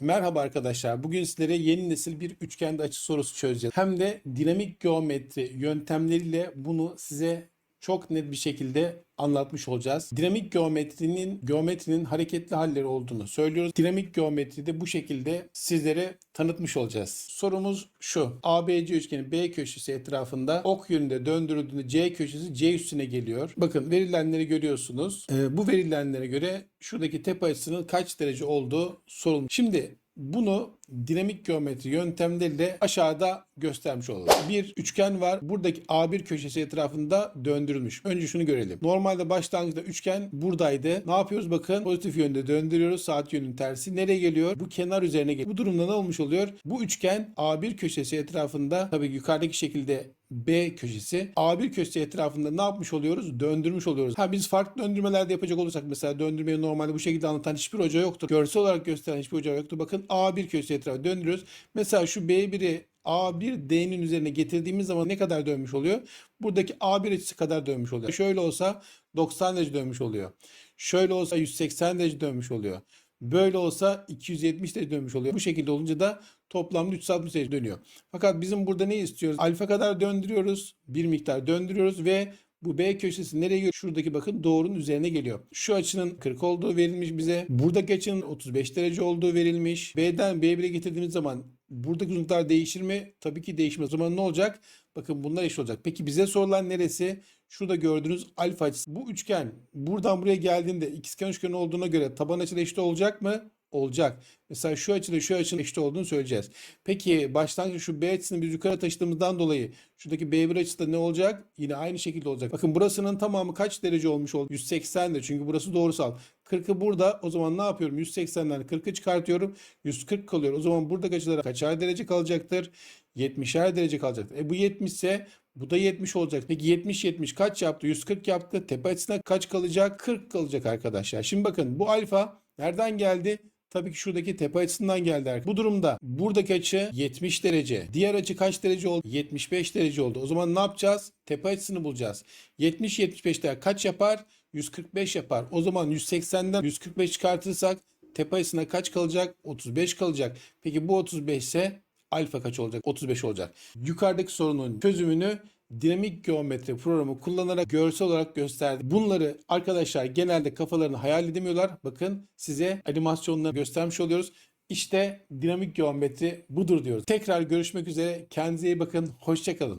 Merhaba arkadaşlar. Bugün sizlere yeni nesil bir üçgende açı sorusu çözeceğiz. Hem de dinamik geometri yöntemleriyle bunu size çok net bir şekilde anlatmış olacağız. Dinamik geometrinin geometrinin hareketli halleri olduğunu söylüyoruz. Dinamik geometride bu şekilde sizlere tanıtmış olacağız. Sorumuz şu. ABC üçgeni B köşesi etrafında ok yönünde döndürüldüğünde C köşesi C üstüne geliyor. Bakın verilenleri görüyorsunuz. Ee, bu verilenlere göre şuradaki tepe açısının kaç derece olduğu sorulmuş. Şimdi bunu dinamik geometri yöntemleriyle aşağıda göstermiş olalım. Bir üçgen var. Buradaki A1 köşesi etrafında döndürülmüş. Önce şunu görelim. Normalde başlangıçta üçgen buradaydı. Ne yapıyoruz? Bakın pozitif yönde döndürüyoruz. Saat yönünün tersi. Nereye geliyor? Bu kenar üzerine geliyor. Bu durumda ne olmuş oluyor? Bu üçgen A1 köşesi etrafında tabii yukarıdaki şekilde B köşesi. A1 köşesi etrafında ne yapmış oluyoruz? Döndürmüş oluyoruz. Ha biz farklı döndürmelerde yapacak olursak mesela döndürmeyi normalde bu şekilde anlatan hiçbir hoca yoktur. Görsel olarak gösteren hiçbir hoca yoktur. Bakın A1 köşesi etrafında döndürüyoruz. Mesela şu B1'i A1D'nin üzerine getirdiğimiz zaman ne kadar dönmüş oluyor? Buradaki A1 açısı kadar dönmüş oluyor. Şöyle olsa 90 derece dönmüş oluyor. Şöyle olsa 180 derece dönmüş oluyor. Böyle olsa 270 derece dönmüş oluyor. Bu şekilde olunca da toplamda 360 derece dönüyor. Fakat bizim burada ne istiyoruz? Alfa kadar döndürüyoruz. Bir miktar döndürüyoruz ve bu B köşesi nereye geliyor? Şuradaki bakın doğrunun üzerine geliyor. Şu açının 40 olduğu verilmiş bize. Buradaki açının 35 derece olduğu verilmiş. B'den B1'e getirdiğimiz zaman buradaki uzunluklar değişir mi? Tabii ki değişmez. O zaman ne olacak? Bakın bunlar eşit olacak. Peki bize sorulan neresi? Şurada gördüğünüz alfa açısı. Bu üçgen buradan buraya geldiğinde ikizkenar üçgen olduğuna göre taban açıda eşit olacak mı? Olacak. Mesela şu açıyla şu açının eşit olduğunu söyleyeceğiz. Peki başlangıçta şu B açısını biz yukarı taşıdığımızdan dolayı şuradaki B1 açısı da ne olacak? Yine aynı şekilde olacak. Bakın burasının tamamı kaç derece olmuş oldu? 180 de çünkü burası doğrusal. 40'ı burada o zaman ne yapıyorum? 180'den 40'ı çıkartıyorum. 140 kalıyor. O zaman buradaki açılara kaçar derece kalacaktır? 70'er derece kalacaktır. E bu 70 ise bu da 70 olacak. Peki 70 70 kaç yaptı? 140 yaptı. Tepe açısına kaç kalacak? 40 kalacak arkadaşlar. Şimdi bakın bu alfa nereden geldi? Tabii ki şuradaki tepe açısından geldi. Bu durumda buradaki açı 70 derece. Diğer açı kaç derece oldu? 75 derece oldu. O zaman ne yapacağız? Tepe açısını bulacağız. 70-75'te kaç yapar? 145 yapar. O zaman 180'den 145 çıkartırsak tepe açısına kaç kalacak? 35 kalacak. Peki bu 35 ise alfa kaç olacak? 35 olacak. Yukarıdaki sorunun çözümünü dinamik geometri programı kullanarak görsel olarak gösterdi. Bunları arkadaşlar genelde kafalarını hayal edemiyorlar. Bakın size animasyonla göstermiş oluyoruz. İşte dinamik geometri budur diyoruz. Tekrar görüşmek üzere. Kendinize iyi bakın. Hoşçakalın.